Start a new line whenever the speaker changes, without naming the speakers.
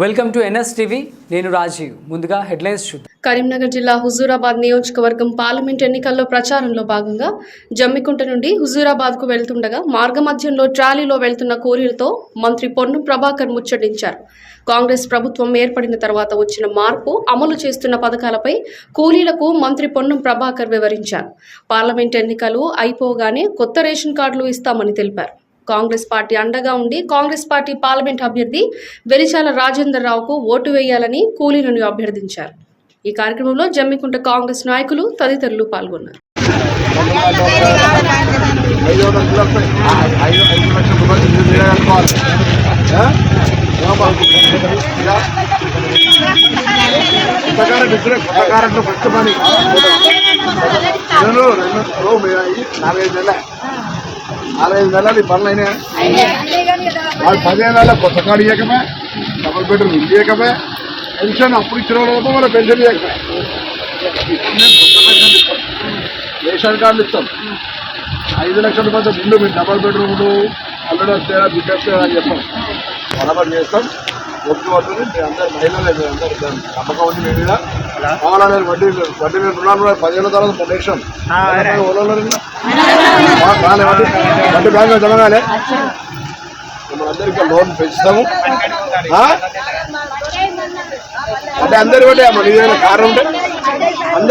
Welcome to NS TV నేను రాజీవ్. ముందుగా headlines చూద్దాం.
కరీంనగర్ జిల్లా హుజూరాబాద్ నియోజకవర్గం పార్లమెంట్ ఎన్నికల్లో ప్రచారంలో భాగంగా జమ్మికుంట నుండి హుజూరాబాద్కు వెళ్తుండగా మార్గమధ్యంలో ట్రాలీలో వెళ్తున్న కూలీలతో మంత్రి పొన్ను ప్రభాకర్ ముచ్చటించారు. కాంగ్రెస్ ప్రభుత్వం ఏర్పడిన తర్వాత వచ్చిన మార్పు అమలు చేస్తున్న పథకాలపై కూలీలకు మంత్రి పొన్నం ప్రభాకర్ వివరించారు. పార్లమెంట్ ఎన్నికలు అయిపోగానే కొత్త రేషన్ కార్డులు ఇస్తామని తెలిపారు. కాంగ్రెస్ పార్టీ అండగా ఉండి కాంగ్రెస్ పార్టీ పార్లమెంట్ అభ్యర్థి వెలిచాల రాజేందర్ రావుకు ఓటు వేయాలని కూలీలను అభ్యర్థించారు. ఈ కార్యక్రమంలో జమ్మికుంట కాంగ్రెస్ నాయకులు తదితరులు పాల్గొన్నారు.
నాలుగైదు నెలల నాలుగైదు నెలలు ఈ పనులు అయినాయా? వాళ్ళు పదిహేను నెలల కొత్త కార్డు ఇవ్వకమే డబుల్ బెడ్రూమ్ ఇల్లు ఇవ్వకమే పెన్షన్ అప్పుడు ఇచ్చిన వాళ్ళు మన పెన్షన్ ఇవ్వకమే రేషన్ కార్డులు ఇస్తాం. ఐదు లక్షల రూపాయలు ముందు మీరు డబల్ బెడ్రూమ్లు అల్లుడు వస్తారా బిడ్డ అని చెప్పాం. బరాబర్ చేస్తాం. ఒప్పు వస్తుంది మీరు అందరు మహిళలే మీరు అందరు దాని నమ్మకం ఉంది మీ మీద. కావాలనే వడ్డీ వడ్డీ రుణాలు పదిహేను తర్వాత మొన్న వేసాం రాలే వడ్డీ వడ్డీ బ్యాంకులో జమ కాలే మన అందరికీ లోన్ పెంచుతాము? అంటే అందరి వడ్డీ మన ఏదైనా కారు ఉంటే? అందరి